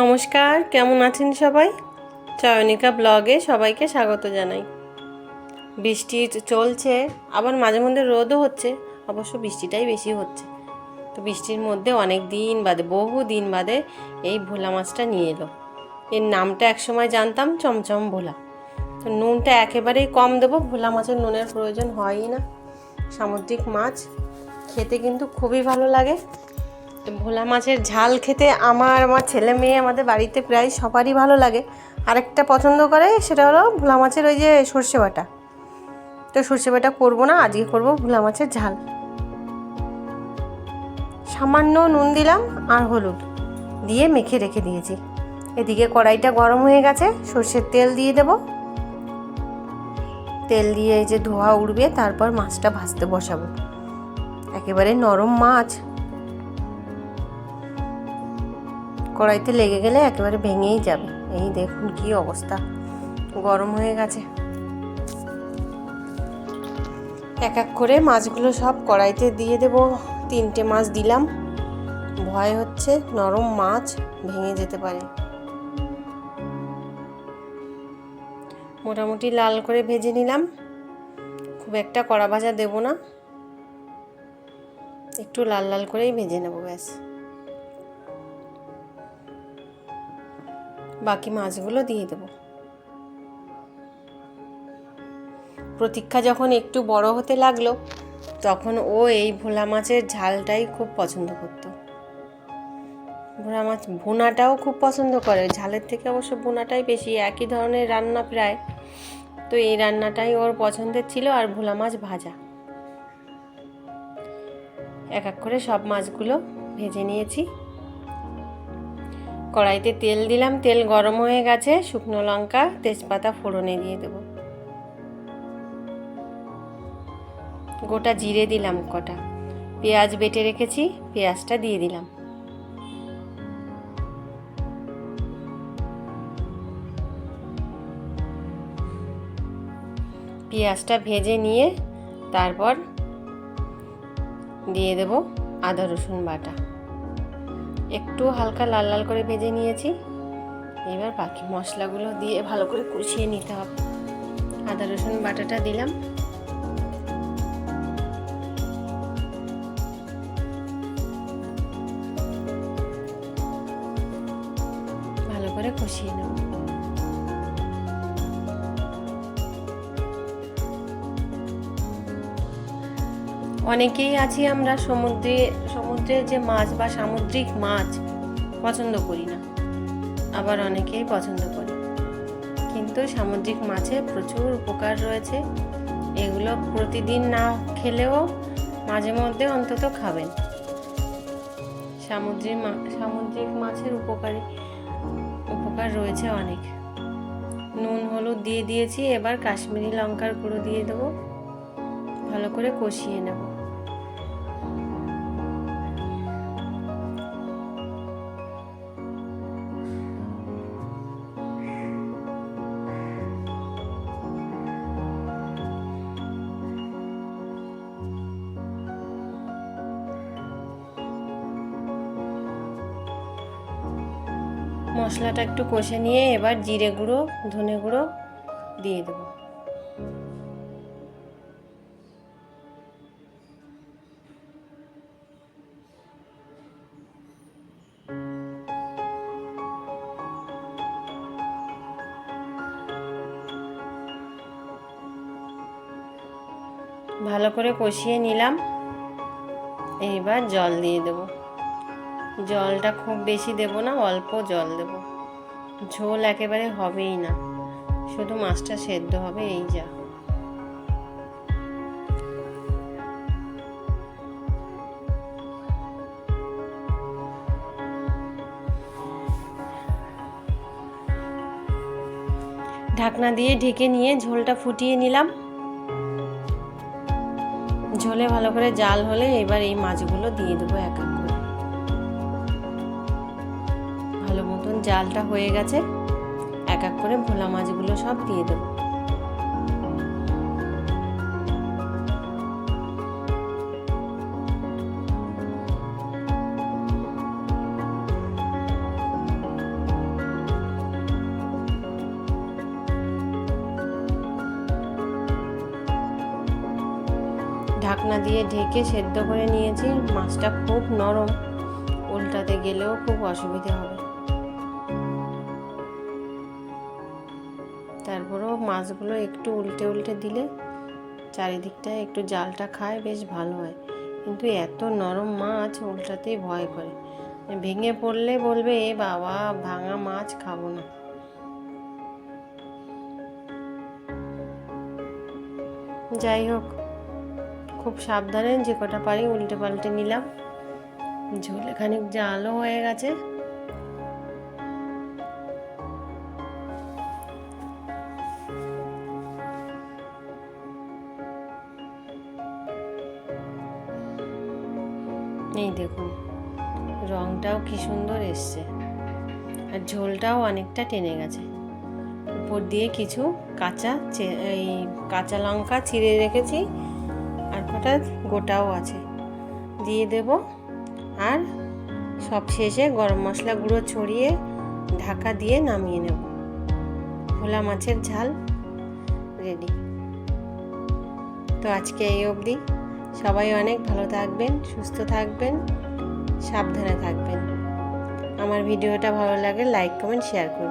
নমস্কার, কেমন আছেন সবাই? চয়নিকা ব্লগে সবাইকে স্বাগত জানাই। বৃষ্টি চলছে, আবার মাঝে মধ্যে রোদও হচ্ছে, অবশ্য বৃষ্টিটাই বেশি হচ্ছে। তো বৃষ্টির মধ্যে অনেক দিন বাদে, বহু দিন বাদে এই ভোলা মাছটা নিয়ে এলো। এর নামটা একসময় জানতাম, চমচম ভোলা। তো নুনটা একেবারেই কম দেবো, ভোলা মাছের নুনের প্রয়োজন হয়ই না। সামুদ্রিক মাছ, খেতে কিন্তু খুবই ভালো লাগে। ভোলা মাছের ঝাল খেতে আমার আমার ছেলে মেয়ে আমাদের বাড়িতে প্রায় সবারই ভালো লাগে। আরেকটা পছন্দ করে সেটা হলো ভোলা মাছের ওই যে সর্ষে বাটা। তো সর্ষে বাটা করব না, আজকে করব ভোলা মাছের ঝাল। সামান্য নুন দিলাম আর হলুদ দিয়ে মেখে রেখে দিয়েছি। এদিকে কড়াইটা গরম হয়ে গেছে, সর্ষের তেল দিয়ে দেব। তেল দিয়ে এই যে ধোয়া উঠবে তারপর মাছটা ভাজতে বসাবো। একেবারে নরম মাছ। কড়াইতে লেগে গেলে একেবারে ভেঙেই যাবে। এই দেখুন কি অবস্থা। গরম হয়ে গেছে। এক এক করে মাছগুলো সব কড়াইতে দিয়ে দেব। তিনটে মাছ দিলাম। ভয় হচ্ছে, নরম মাছ ভেঙে যেতে পারে। মোটামুটি লাল করে ভেজে নিলাম। খুব একটা কড়া ভাজা দেব না। একটু লাল লাল করেই ভেজে নেব, ব্যাস। বাকি মাছগুলো দিয়ে দেব। প্রতীক্ষা যখন একটু বড় হতে লাগল, তখন ও এই ভোলা মাছের ঝালটাই খুব পছন্দ করত। ভোলা মাছ ভুনাটাও খুব পছন্দ করে। ঝালের থেকে অবশ্য ভুনাটাই বেশি। একই ধরনের রান্না প্রায়। তো এই রান্নাটাই ওর পছন্দের ছিল আর ভোলা মাছ ভাজা। এক এক করে সব মাছগুলো ভেজে নিয়েছি। কড়াইতে তেল দিলাম, তেল গরম হয়ে গেছে, শুকনো লঙ্কা, তেজপাতা ফোড়নে দিয়ে দেব। গোটা জিরে দিলাম কটা। পেঁয়াজ বেটে রেখেছি, পেঁয়াজটা দিয়ে দিলাম। পেঁয়াজটা ভেজে নিয়ে তারপর দিয়ে দেব আদা রসুন বাটা। একটু হালকা লাল লাল করে ভেজে নিয়েছি। এবার বাকি মশলাগুলো দিয়ে ভালো করে কষিয়ে নিতে হবে। আদা, রসুন, বাটাটা দিলাম। ভালো করে কষিয়ে নেব। অনেকেই আছি আমরা সমুদ্রে, সমুদ্রের যে মাছ বা সামুদ্রিক মাছ পছন্দ করি না। আবার অনেকেই পছন্দ করি। কিন্তু সামুদ্রিক মাছে প্রচুর উপকার রয়েছে। এগুলো প্রতিদিন না খেলেও মাঝে মধ্যে অন্তত খাবেন। সামুদ্রিক সামুদ্রিক মাছের উপকারী, উপকার রয়েছে অনেক। নুন, হলুদ দিয়ে দিয়েছি, এবার কাশ্মীরি লঙ্কার গুঁড়ো দিয়ে দেবো। ভালো করে কষিয়ে নেব। মশলাটা একটু কষে নিয়ে এবার জিরে গুঁড়ো, ধনে গুঁড়ো দিয়ে দেবো। ভালো করে কষিয়ে নিলাম। এইবার জল দিয়ে দেব। জলটা খুব বেশি দেব না, অল্প জল দেব। ঝোল একেবারে হবেই না, শুধু মাছটা সেদ্ধ হবে, এই যা। ঢাকনা দিয়ে ঢেকে নিয়ে ঝোলটা ফুটিয়ে নিলাম। ঝোলে ভালো করে জাল হলে এবার এই মাছগুলো দিয়ে দেবো এক এক করে। জালটা হয়ে গেছে, এক এক করে ভোলা মাছগুলো সব দিয়ে দেব। ঢাকনা দিয়ে ঢেকে সেদ্ধ করে নিয়েছি, মাছটা খুব নরম, উল্টাতে গেলেও খুব অসুবিধে হবে। তারপরেও মাছগুলো একটু উল্টে উল্টে দিলে চারিদিকটা একটু জালটা খায়, বেশ ভালো হয়। কিন্তু এত নরম মাছ উল্টাতেই ভয় করে। ভেঙে পড়লে বলবে, এ বাবা, ভাঙা মাছ খাব না। যাই হোক, খুব সাবধানে যে কটা পারি উল্টে পাল্টে নিলাম। ঝোলে খানিক জালও হয়ে গেছে। এই দেখুন, রংটাও কি সুন্দর এসছে। আর ঝোলটাও অনেকটা টেনে গেছে। উপর দিয়ে কিছু কাঁচা এই কাঁচা লঙ্কা চিড়ে রেখেছি, আর কটা গোটাও আছে। দিয়ে দেব, আর সব শেষে গরম মশলা গুঁড়ো ছড়িয়ে ঢাকা দিয়ে নামিয়ে নেব। ভোলা মাছের ঝাল, রেডি। তো আজকে এই অবধি। সবাই অনেক ভালো থাকবেন, সুস্থ থাকবেন, সাবধানে থাকবেন। আমার ভিডিওটা ভালো লাগে লাইক কমেন্ট শেয়ার করবেন।